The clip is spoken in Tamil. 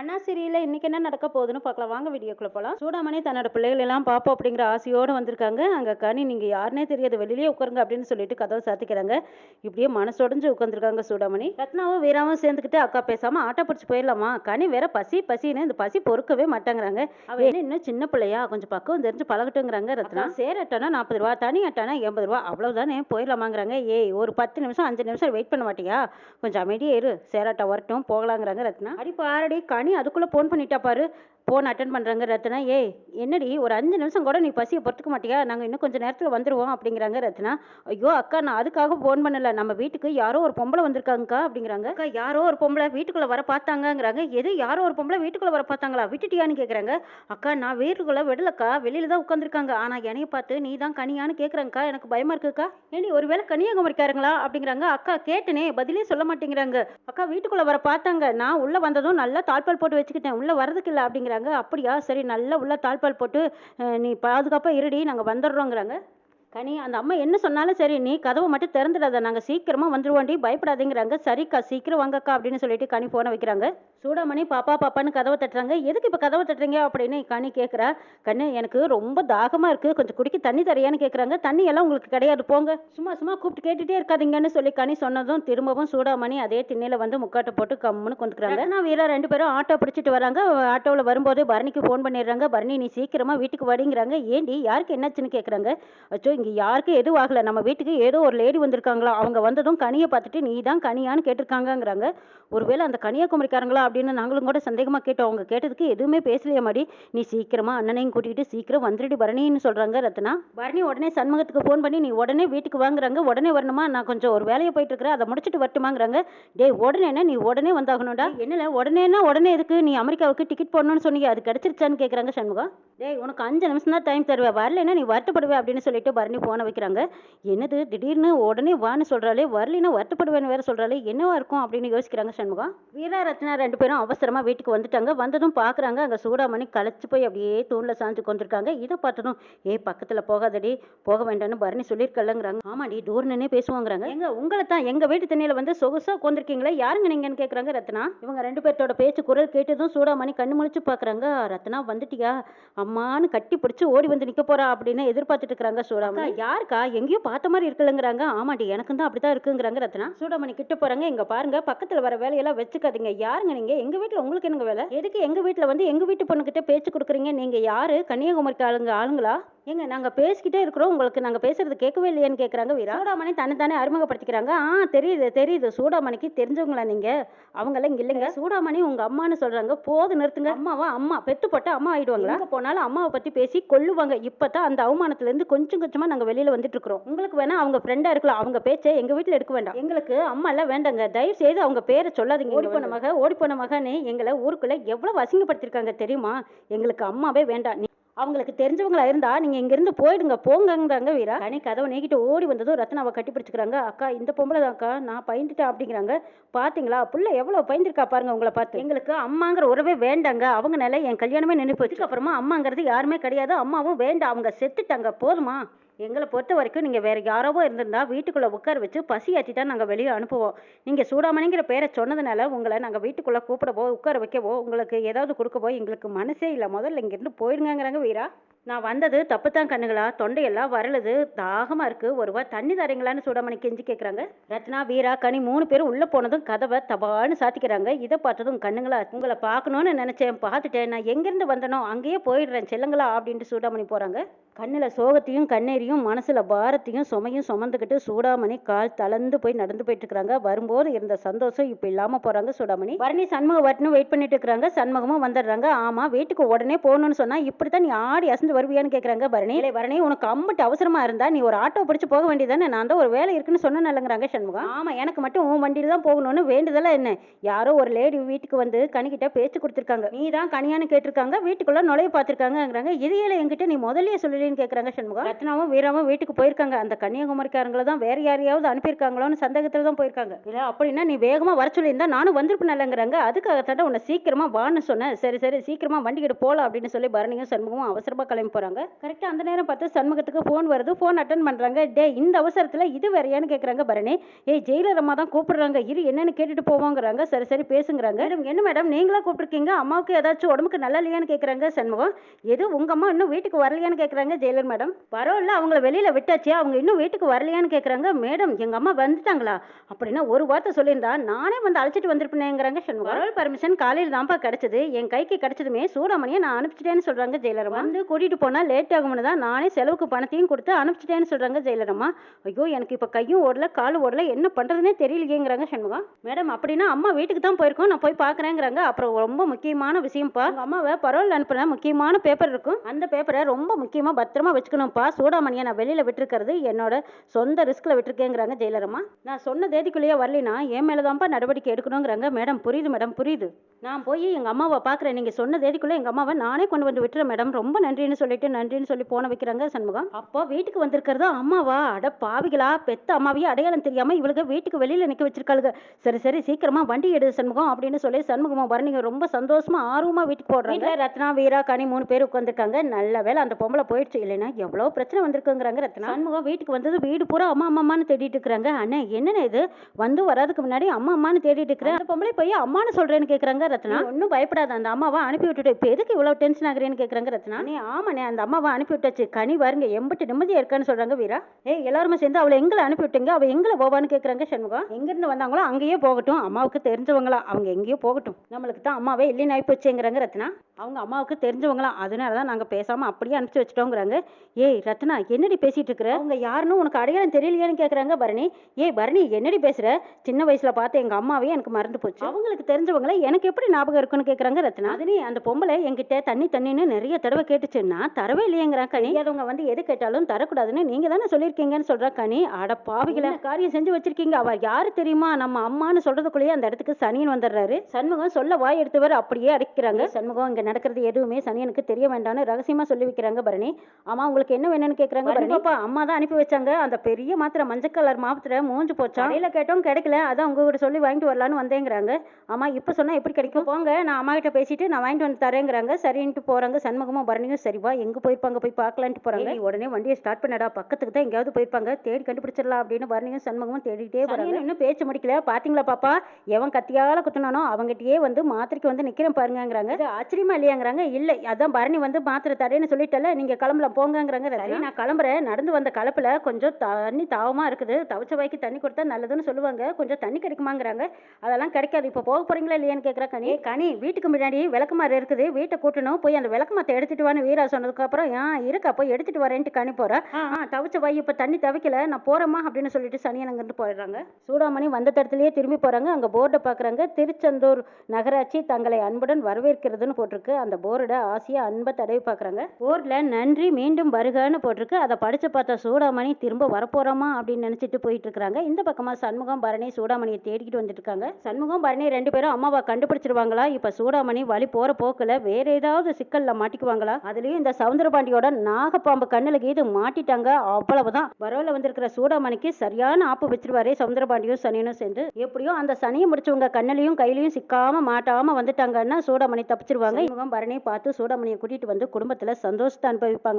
அண்ணா சீரியலில் இன்றைக்கி என்ன நடக்க போகுதுன்னு பார்க்கலாம். வாங்க வீடியோக்குள்ளே போகலாம் சூடாமணி தன்னோட பிள்ளைகள் எல்லாம் பார்ப்போம் அப்படிங்கிற ஆசையோடு வந்திருக்காங்க. அங்கே கனி நீங்கள் யாருனே தெரியாது. வெளியிலே உட்காருங்க அப்படின்னு சொல்லிட்டு கதவை சாத்திக்கிறாங்க. இப்படியே மனசொடைஞ்சு உட்காந்துருக்காங்க சூடாமணி. ரத்னாவும் வீராவும் சேர்ந்துக்கிட்டு அக்கா பேசாமல் ஆட்டோ பிடிச்சி போயிடலாமா? கனி வேற பசி பசின்னு இந்த பசி பொறுக்கவே மாட்டாங்கிறாங்க. அவ என்ன இன்னும் சின்ன பிள்ளையா? கொஞ்சம் பக்குவம் தெரிஞ்சு பழகட்டுங்கிறாங்க ரத்னா. சேர் அட்டானா நாற்பது ரூபா தனி அட்டானா எண்பது ரூபா? அவ்வளவுதானே? போயிடலாமாங்கிறாங்க. ஏய் ஒரு பத்து நிமிஷம் அஞ்சு நிமிஷம் வெயிட் பண்ண மாட்டியா? கொஞ்சம் அமைதியே இரு. சேராட்டா வரட்டும் போகலாங்கிறாங்க ரத்னா. அடி பாரடி கனி அதுக்குள்ளே ஃபோன் பண்ணிட்டா பாரு. ஃபோன் அட்டன் பண்ணுறாங்க ரத்னா. ஏய் என்னடி ஒரு அஞ்சு நிமிஷம் கூட நீ பசியை பொறுத்துக்க மாட்டியா? நாங்கள் இன்னும் கொஞ்சம் நேரத்தில் வந்துடுவோம் அப்படிங்கிறாங்க ரத்னா. ஐயோ அக்கா நான் அதுக்காக ஃபோன் பண்ணல. நம்ம வீட்டுக்கு யாரோ ஒரு பொம்பளை வந்திருக்காங்கக்கா அப்படிங்கிறாங்க. அக்கா யாரோ ஒரு பொம்பளை வீட்டுக்குள்ளே வர பார்த்தாங்கங்கிறாங்க. எது யாரோ ஒரு பொம்பளை வீட்டுக்குள்ளே வர பார்த்தாங்களா? விட்டுட்டியான்னு கேட்குறாங்க அக்கா நான் வீட்டுக்குள்ளே விடலக்கா. வெளியில் தான் உட்காந்துருக்காங்க ஆனால் என்னைய பார்த்து நீ தான் கனியான்னு கேட்குறாங்கக்கா எனக்கு பயமாக இருக்குக்கா. ஏண்டி ஒருவேளை கன்னியாகுமரிக்காரங்களா அப்படிங்கிறாங்க. அக்கா கேட்டனே பதிலே சொல்ல மாட்டேங்கிறாங்க. அக்கா வீட்டுக்குள்ளே வர பார்த்தாங்க. நான் உள்ளே வந்ததும் நல்லா தாழ்பால் போட்டு வச்சுக்கிட்டேன். உள்ளே வரதுக்கு இல்லை அப்படிங்கிறாங்க. அப்படியா? சரி நல்லா உள்ள தாழ்பால் போட்டு நீ பாதுகாப்பாக இருடி நாங்கள் வந்துடுறோங்கிறாங்க. கனி அந்த அம்மா என்ன சொன்னாலும் சரி நீ கதவை மட்டும் திறந்துடாத. நாங்கள் சீக்கிரமாக வந்துருவோண்டி. பயப்படாதீங்கிறாங்க. சரிக்கா சீக்கிரம் வாங்கக்கா அப்படின்னு சொல்லிட்டு கனி ஃபோனை வைக்கிறாங்க. சூடாமணி பாப்பா பாப்பான்னு கதவை தட்டுறாங்க. எதுக்கு இப்போ கதவை தட்டுறீங்க? அப்படின்னு கனி கேட்குறா கண்ணு எனக்கு ரொம்ப தாகமாக இருக்குது கொஞ்சம் குடிக்க தண்ணி தரையான்னு கேட்குறாங்க தண்ணி எல்லாம் உங்களுக்கு கிடையாது. போங்க. சும்மா சும்மா கூப்பிட்டு கேட்டுட்டே இருக்காதீங்கன்னு சொல்லி கனி சொன்னதும் திரும்பவும் சூடாமணி அதே திண்ணையில் வந்து முக்காட்டை போட்டு கம்முன்னு கொண்டுக்கிறாங்க நான் வீரா ரெண்டு பேரும் ஆட்டோ பிடிச்சிட்டு வராங்க. ஆட்டோவில் வரும்போது பரணிக்கு ஃபோன் பண்ணிடுறாங்க. பரணி நீ சீக்கிரமாக வீட்டுக்கு வடிங்கிறாங்க. ஏண்டி? யாருக்கு என்னாச்சுன்னு கேட்குறாங்க அச்சோ இங்கே யாருக்கும் எதுவும் ஆகலை. நம்ம வீட்டுக்கு ஏதோ ஒரு லேடி வந்திருக்காங்களா? அவங்க வந்ததும் கனியை பார்த்துட்டு நீ தான் கனியான்னு கேட்டிருக்காங்கங்கிறாங்க. ஒருவேளை அந்த கன்னியாகுமரிக்காரங்களா? அப்படின்னு நாங்களும் கூட சந்தேகமாக கேட்டோம். அவங்க கேட்டதுக்கு எதுவுமே பேசலையே மாடி. நீ சீக்கிரமாக அண்ணனையும் கூட்டிகிட்டு சீக்கிரம் வந்துடுடி பரணின்னு சொல்கிறாங்க ரத்னா. பரணி உடனே சண்முகத்துக்கு ஃபோன் பண்ணி நீ உடனே வீட்டுக்கு வாங்குறாங்க. உடனே வரணுமா? நான் கொஞ்சம் ஒரு வேலையை போயிட்டு இருக்கிறேன் அதை முடிச்சுட்டு வரட்டுமாங்கிறாங்க. டேய் உடனே என்ன நீ உடனே வந்தாகணும்டா. என்னல உடனேனா உடனே எதுக்கு? நீ அமெரிக்காவுக்கு டிக்கெட் போடணும்னு சொன்னீங்க. அது கிடைச்சிருச்சான்னு கேட்குறாங்க சண்முகம். டேய் உனக்கு அஞ்சு நிமிஷம் தான் டைம் தருவேன். வரலைன்னா நீ வருத்தப்படுவே அப்படின்னு சொல்லிட்டு பரணி ஃபோனை வைக்கிறாங்க. என்னது? திடீர்னு உடனே வான்னு சொல்கிறாளே வரலினா வருத்தப்படுவேன்னு வேறு சொல்கிறாலே என்னவா இருக்கும் அப்படின்னு யோசிக்கிறாங்க சண்முகம் வீரா ரத்னா ரெண்டு பேரும் அவசரமாக வீட்டுக்கு வந்துட்டாங்க. வந்ததும் பார்க்குறாங்க அங்கே சூடாமணி களைச்சி போய் அப்படியே தூணில் சாஞ்சு கொண்டிருக்காங்க இதை பார்த்ததும் ஏ பக்கத்தில் போகாதடி போக வேண்டாம்னு பரணி சொல்லியிருக்கலங்கிறாங்க ஆமாடி டூர்னே பேசுவாங்கிறாங்க. எங்க உங்களை தான் எங்கள் வீட்டு தண்ணியில் வந்து சொகுசாக கொண்டிருக்கீங்களா யாருங்க நீங்கன்னு கேட்குறாங்க ரத்னா. இவங்க ரெண்டு பேர்த்தோட பேச்சு குரல் கேட்டதும் சூடாமணி கண்ணு முழிச்சு பார்க்குறாங்க ரத்னா வந்துட்டியா? அம்மான்னு கட்டி பிடிச்சி ஓடி வந்து நிற்க போறா அப்படின்னு எதிர்பார்த்துட்டு இருக்கிறாங்க சூடாமணி. யாருக்கா? எங்கேயோ பார்த்த மாதிரி இருக்குல்லங்கிறாங்க. ஆமாடி எனக்கு தான் அப்படிதான் இருக்குங்கிறாங்க ரத்னா. சூடாமணி கிட்ட போறாங்க. இங்க பாருங்க பக்கத்துல வர வேலையெல்லாம் வச்சுக்காதீங்க. யாருங்க நீங்க? எங்க வீட்டுல உங்களுக்கு என்னங்க வேலை? எதுக்கு எங்க வீட்டுல வந்து எங்க வீட்டு பொண்ணுகிட்ட பேச்சு கொடுக்குறீங்க? நீங்க யாரு? கன்னியாகுமரிக்கு ஆளுங்க ஆளுங்களா? ஏங்க நாங்க பேசிக்கிட்டே இருக்கிறோம். உங்களுக்கு நாங்க பேசுறது கேட்கவே இல்லையான்னு கேக்குறாங்க வீரா. சூடாமணி தன்னை தானே அறிமுகப்படுத்திக்கிறாங்க. ஆ தெரியுது தெரியுது. சூடாமணிக்கு தெரிஞ்சவங்களா நீங்க? அவங்களாம் இங்க இல்லைங்க. சூடாமணி உங்க அம்மான்னு சொல்றாங்க. போது நிறுத்துங்க. அம்மாவா? அம்மா பெத்து போட்ட அம்மா ஆயிடுவாங்களா? போனாலும் அம்மாவை பத்தி பேசி கொல்லுவாங்க இப்பதான் அந்த அவமானத்துல இருந்து கொஞ்சம் கொஞ்சமா நாங்க வெளியில வந்துட்டு இருக்கிறோம் உங்களுக்கு வேணா அவங்க ஃப்ரெண்டா இருக்கலாம். அவங்க பேச்சை எங்க வீட்ல எடுக்க வேண்டாம். எங்களுக்கு அம்மா எல்லாம் வேண்டாங்க. தயவு செய்து அவங்க பேரை சொல்லாதீங்க. ஓடி போன மக ஓடி போன மகனே எங்களை ஊருக்குள்ள எவ்வளவு அசிங்கப்படுத்திருக்காங்க தெரியுமா? எங்களுக்கு அம்மாவே வேண்டாம். அவங்களுக்கு தெரிஞ்சவங்களா இருந்தா நீங்க இங்கிருந்து போயிடுங்க போங்கங்கிறாங்க வீரா. கனி கதவை நீக்கிட்டு ஓடி வந்ததும் ரத்னாவை கட்டி பிடிச்சிக்கிறாங்க. அக்கா இந்த பொம்பளை தான்க்கா நான் பயந்துட்டேன் அப்படிங்கிறாங்க. பாத்தீங்களா? புள்ள எவ்வளவு பயந்துருக்கா பாருங்க உங்களை பார்த்து. எங்களுக்கு அம்மாங்கிற உறவே வேண்டாங்க. அவங்க நிலை என் கல்யாணமே நினைப்பு போச்சு. அப்புறமா அம்மாங்கிறது யாருமே கிடையாது. அம்மாவும் வேண்டாம். அவங்க செத்துட்டாங்க. போதுமா? எங்களை பொறுத்த வரைக்கும் நீங்கள் வேறு யாரோவோ இருந்திருந்தால் வீட்டுக்குள்ளே உட்கார வச்சு பசி ஆற்றி தான் நாங்கள் வெளியே அனுப்புவோம். நீங்கள் சூடாமணிங்கிற பேரை சொன்னதுனால உங்களை நாங்கள் வீட்டுக்குள்ளே கூப்பிடவோ உட்கார வைக்கவோ உங்களுக்கு ஏதாவது கொடுக்கவோ எங்களுக்கு மனசே இல்லை. முதல்ல இங்கேருந்து போயிடுங்கங்கிறாங்க வீரா. நான் வந்தது தப்பு தான் கண்ணுங்களா தொண்டையெல்லாம் வரலுது. தாகமாக இருக்குது ஒருவா தண்ணி தரீங்களான்னு சூடாமணி கெஞ்சி கேட்குறாங்க ரத்னா வீரா கனி மூணு பேரும் உள்ளே போனதும் கதவை தபான்னு சாத்திக்கிறாங்க. இதை பார்த்ததும் கண்ணுங்களா உங்களை பார்க்கணுன்னு நினச்சேன். பார்த்துட்டேன். நான் எங்கேருந்து வந்தனோ அங்கேயே போயிடுறேன். செல்லுங்களா? அப்படின்ட்டு சூடாமணி போகிறாங்க கண்ணில் சோகத்தையும் கண்ணீரையும் மனசில் பாரத்தையும் சுமையும் சுமந்துக்கிட்டு சூடாமணி கால் தளர்ந்து போய் நடந்து போயிட்டு இருக்காங்க வரும்போது இருந்த சந்தோஷம் இப்போ இல்லாமல் போகிறாங்க சூடாமணி. பரணி சண்முகம் வரட்டுன்னு வெயிட் பண்ணிட்டு இருக்கிறாங்க சண்முகமும் வந்துடுறாங்க. ஆமாம் வீட்டுக்கு உடனே போகணும்னு சொன்னால் இப்படி தான் நீ ஆடி அசந்து வருவியான்னு கேட்குறாங்க பரணி. இல்லை பரணி உனக்கு அம்மட்டு அவசரமாக இருந்தா நீ ஒரு ஆட்டோ பிடிச்சு போக வேண்டியதானே நான் தான் ஒரு வேலை இருக்குன்னு சொன்னேன்லங்கிறாங்க சண்முகம். ஆமாம் எனக்கு மட்டும் உன் வண்டியில் தான் போகணும்னு வேண்டுதலாக என்ன? யாரோ ஒரு லேடி வீட்டுக்கு வந்து கனிக்கிட்ட பேச்சு கொடுத்துருக்காங்க. நீ தான் கனியான்னு கேட்டிருக்காங்க. வீட்டுக்குள்ள நுழைய பார்த்துருக்காங்கங்கிறாங்க. இதையில என்கிட்ட நீ முதல்லயே சொல்லலேன்னு கேட்குறாங்க சண்முகம். ரத்னாவும் சண்முகமும் வீட்டுக்கு போயிருக்காங்க. அந்த கன்னியாகுமரிக்காரங்கள தான் வேற யாரையாவது அனுப்பியிருக்காங்களோன்னு சந்தேகத்தில் தான் போயிருக்காங்க. இல்லை அப்படின்னா நீ வேகமாக வர சொல்லியிருந்தா நானும் வந்திருப்பேன் இல்லைங்கிறாங்க அதுக்காகத்தாண்ட உன்னை சீக்கிரமாக வான்னு சொன்னேன். சரி சரி சீக்கிரமாக வண்டிக்கிட்டு போகலாம் அப்படின்னு சொல்லி பரணியும் சண்முகமும் அவசரமாக கிளம்பி போகிறாங்க கரெக்டாக அந்த நேரம் பார்த்து சண்முகத்துக்கு ஃபோன் வருது. ஃபோன் அட்டன் பண்ணுறாங்க டே இந்த அவசரத்தில் இது வேறையான்னு கேட்குறாங்க பரணி. ஏய் ஜெயிலர் அம்மா தான் கூப்பிடுறாங்க. இரு என்னன்னு கேட்டுட்டு போவோங்கிறாங்க. சரி சரி பேசுங்கிறாங்க. மேடம் என்ன மேடம்? நீங்களா கூப்பிட்டுருக்கீங்க? அம்மாவுக்கு ஏதாச்சும் உடம்புக்கு நல்லா இல்லையான்னு கேட்குறாங்க சண்முகம். எது உங்கள் அம்மா இன்னும் வீட்டுக்கு வரலையான்னு கேட்குறாங்க ஜெயிலர் மேடம். பரவாயில்ல அவங்க அவங்கள வெளியில விட்டாச்சு அவங்க இன்னும் வீட்டுக்கு வரலையான்னு கேட்குறாங்க மேடம் எங்க அம்மா வந்துட்டாங்களா? அப்படின்னா ஒரு வார்த்தை சொல்லியிருந்தா நானே வந்து அழைச்சிட்டு வந்திருப்பேனேங்கிறாங்க சண்முகம். பர்மிஷன் காலையில் தான்ப்பா கிடைச்சது. என் கைக்கு கிடைச்சதுமே சூடாமணியை நான் அனுப்பிச்சிட்டேன்னு சொல்றாங்க ஜெயிலரம்மா வந்து கூட்டிட்டு போனா லேட் ஆகும்னு தான் நானே செலவுக்கு பணத்தையும் கொடுத்து அனுப்பிச்சிட்டேன்னு சொல்றாங்க ஜெயிலரம்மா ஐயோ எனக்கு இப்போ கையும் ஓடல காலும் ஓடல என்ன பண்றதுனே தெரியலையேங்கிறாங்க சண்முகம் மேடம் அப்படின்னா அம்மா வீட்டுக்கு தான் போயிருக்கோம் நான் போய் பார்க்குறேங்கிறாங்க அப்புறம் ரொம்ப முக்கியமான விஷயம்ப்பா. அம்மாவை பரவாயில்ல அனுப்புன முக்கியமான பேப்பர் இருக்கும். அந்த பேப்பரை ரொம்ப முக்கியமாக பத்திரமா வச்சுக்கணும்ப்பா. சூடாமணியை நான் வெளியில் விட்டுருக்கிறது என்னோட சொந்த ரிஸ்கில் விட்டுருக்கேங்கிறாங்க ஜெயிலரம்மா நான் சொன்ன தேதிக்குள்ளேயே வரலினா என் மேலே தான்ப்பா நடவடிக்கை எடுக்கணுங்கிறாங்க. மேடம் புரியுது மேடம் புரியுது. நான் போய் எங்கள் அம்மாவை பார்க்குறேன் நீங்கள் சொன்ன தேதிக்குள்ளே எங்கள் அம்மாவை நானே கொண்டு வந்து விட்டுறேன் மேடம். ரொம்ப நன்றின்னு சொல்லிட்டு நன்றின்னு சொல்லி போன வைக்கிறாங்க சண்முகம். அப்போ வீட்டுக்கு வந்திருக்கிறது அம்மாவா? அட பாவிகளா பெத்த அம்மாவையே அடையாளம் தெரியாமல் இவளுக்கு வீட்டுக்கு வெளியில் நிற்க வச்சிருக்காளுங்க சரி சரி சீக்கிரமா வண்டி எடு சண்முகம் அப்படின்னு சொல்லி சண்முகமா பரணிங்க ரொம்ப சந்தோஷமா ஆர்வமா வீட்டுக்கு போடுறாங்க ரத்னா வீரா கனி மூணு பேர் உட்காந்துருக்காங்க நல்ல வேலை அந்த பொம்பளை போயிடுச்சு. இல்லைன்னா எவ்வளோ பிரச்சனை வந்திருக்குங்கிறாங்க ரத்னா. சண்முகம் வீட்டுக்கு வந்தது வீடு பூரா அம்மா அம்மான்னு தேடிட்டு இருக்கிறாங்க. அண்ணே என்னண்ணே இது? வந்து வராதுக்கு முன்னாடி அம்மா அம்மான்னு தேடிட்டு இருக்கிறேன். அந்த பொம்பளை போய் அம்மான்னு சொல்றேன்னு கேட்குறாங்க ரத்னா. ஒன்றும் பயப்படாத அந்த அம்மாவை அனுப்பி விட்டுட்டு இப்போ எதுக்கு இவ்வளோ டென்ஷன் ஆகுறேன்னு கேட்குறாங்க ரத்னா. நீ ஆமாண்ணே அந்த அம்மாவை அனுப்பி விட்டாச்சு. கனி பாருங்க எம்பிட்டு நிம்மதியா இருக்கான்னு சொல்றாங்க வீரா. ஏய் எல்லாருமே சேர்ந்து அவளை எங்களை அனுப்பி விட்டீங்க அவ எங்களை போவான்னு கேட்குறாங்க சண்முகம். எங்கிருந்து வந்தாங்களோ அங்கேயே போகட்டும். அம்மாவுக்கு தெரிஞ்சவங்களா? அவங்க எங்கேயோ போகட்டும். நம்மளுக்கு தான் அம்மாவே இல்லைன்னு ஆயிப்போச்சுங்கிறாங்க ரத்னா. அவங்க அம்மாவுக்கு தெரிஞ்சவங்களாம் அதனால தான் நாங்கள் பேசாமல் அப்படியே அனுப்பிச்சு வச்சிட்டோங்கிறாங்க. ஏய் ரத்னா என்னடி பேசிட்டு இருக்கிற அவங்க யாருன்னு உனக்கு அடையாளம் தெரியலையான்னு கேட்குறாங்க பரணி. ஏய் பரணி என்னடி பேசுற? சின்ன வயசுல பார்த்து எங்க அம்மாவே எனக்கு மறந்து போச்சு. அவங்களுக்கு தெரிஞ்சவங்கள எனக்கு எப்படி ஞாபகம் இருக்குன்னு கேட்குறாங்க ரத்னா? அதுனே அந்த பொம்பளை என்கிட்ட தண்ணி தண்ணின்னு நிறைய தடவை கேட்டுச்சுன்னா தரவே இல்லையேங்கிறான் கனி. அதவங்க வந்து எது கேட்டாலும் தரக்கூடாதுன்னு நீங்க தானே சொல்லியிருக்கீங்கன்னு சொல்றா கனி. அட பாவிகள. காரியம் செஞ்சு வச்சிருக்கீங்க? அவ யாரு தெரியுமா? நம்ம அம்மான்னு சொல்றதுக்குள்ளேயே அந்த இடத்துக்கு சனியன் வந்துடுறாரு. சண்முகம் சொல்ல வாய் எடுத்தவர் அப்படியே அடிக்கிறாங்க. சண்முகம் இங்க நடக்கிறது எதுவுமே சனியனுக்கு தெரிய வேண்டாம்னு ரகசியமா சொல்லி வைக்கிறாங்க பரணி. ஆமா உங்களுக்கு என்ன வேணும்னு பரணி பாப்பா அம்மா தான் அனுப்பி வச்சாங்க. அந்த பெரிய மாத்திரை மஞ்சள் கலர் மாத்திரை மூஞ்சு போச்சா? கடையில கேட்டோம் கிடைக்கல. அதான் உங்ககிட்ட சொல்லி வாங்கிட்டு வரலான்னு வந்தேங்கிறாங்க. ஆமா இப்ப சொன்னா எப்படி கிடைக்கும்? போங்க நான் அம்மா கிட்ட பேசிட்டு நான் வாங்கிட்டு வந்து தரேங்கிறாங்க. சரின்ட்டு போறாங்க. சண்முகமும் பரணியும் சரிவா எங்க போயிருப்பாங்க போய் பார்க்கலான்ட்டு போறாங்க. உடனே வண்டியை ஸ்டார்ட் பண்ணடா. பக்கத்துக்கு தான் எங்கேயாவது போயிருப்பாங்க. தேடி கண்டுபிடிச்சிடலாம் அப்படின்னு பரணியும் சண்முகமும் தேடிட்டே வராங்க. இன்னும் பேச்சு முடிக்கல. பாத்தீங்களா பாப்பா? எவன் கத்தியால குத்துனானோ அவங்ககிட்டயே வந்து மாத்திரைக்கு வந்து நிக்கிறேன் பாருங்கங்கிறாங்க. இது ஆச்சரியமா இல்லையாங்கிறாங்க. இல்ல அதான் பரணி வந்து மாத்திரை தரேன்னு சொல்லிட்டல நீங்க கிளம்பலாம் போங்கங்கிறாங்க. சரி நான் கிளம்புறேன் நடந்து வந்த கலப்புல கொஞ்சம் தண்ணி தாவமா இருக்குது. தவச்ச வாய்க்கு தண்ணி கொடுத்தா நல்லதுன்னு சொல்லுவாங்க. கொஞ்சம் தண்ணி கிடைக்குமாங்கிறாங்க. அதெல்லாம் கிடைக்காது. இப்போ போக போறீங்களா இல்லையான்னு கேட்குறா கனி. "ஏய், கனி வீட்டுக்கு முன்னாடி விளக்குமாறு இருக்குது. வீட்டை கூட்டணும். போய் அந்த விளக்குமாத்தை எடுத்துட்டு வான்னு வீரா சொன்னதுக்கு அப்புறம் ஆ இருக்கா. போய் எடுத்துட்டு வரேன்ட்டு கனி போறா. ஆ. தவச்ச வாய் இப்போ தண்ணி தவிக்கல. நான் போறேம்மா அப்படின்னு சொல்லிட்டு சனியன் அங்கிருந்து போயிடுறாங்க. சூடாமணி வந்த தடத்துலயே திரும்பி போறாங்க. அங்க போர்டை பாக்குறாங்க. திருச்செந்தூர் நகராட்சி தங்களை அன்புடன் வரவேற்கிறதுன்னு போட்டிருக்கு. அந்த போர்டை ஆசையா அன்பை தடவி பார்க்குறாங்க போர்டில் நன்றி மீண்டும் வருகன்னு போட்டிருக்கு. அதை படிச்சு பார்த்த சூடாமணி திரும்ப வரப்போகிறோமா அப்படின்னு நினச்சிட்டு போயிட்டு இருக்காங்க இந்த பக்கமா சண்முகம் பரணி சூடாமணியை தேடிக்கிட்டு வந்துட்டு இருக்காங்க சண்முகம் பரணி ரெண்டு பேரும் அம்மாவை கண்டுபிடிச்சிருவாங்களா? இப்ப சூடாமணி வழி போற போக்குல வேற ஏதாவது சிக்கல்ல மாட்டிக்குவாங்களா? அதுலயும் இந்த சவுந்தரபாண்டியோட நாகப்பாம்பு கண்ணில் கீது மாட்டிட்டாங்க. அவ்வளவுதான். வரவுல வந்திருக்கிற சூடாமணிக்கு சரியான ஆப்பு வச்சிருவாரே சவுந்தரபாண்டியும் சனியனும் சேர்ந்து. எப்படியோ அந்த சனியை முடிச்சவங்க கண்ணுலயும் கையிலையும் சிக்காம மாட்டாம வந்துட்டாங்கன்னா சூடாமணி தப்பிச்சிருவாங்க. இவங்க பரணியை பார்த்து சூடாமணியை கூட்டிட்டு வந்து குடும்பத்துல சந்தோஷத்தை அனுபவிப்பாங்களா?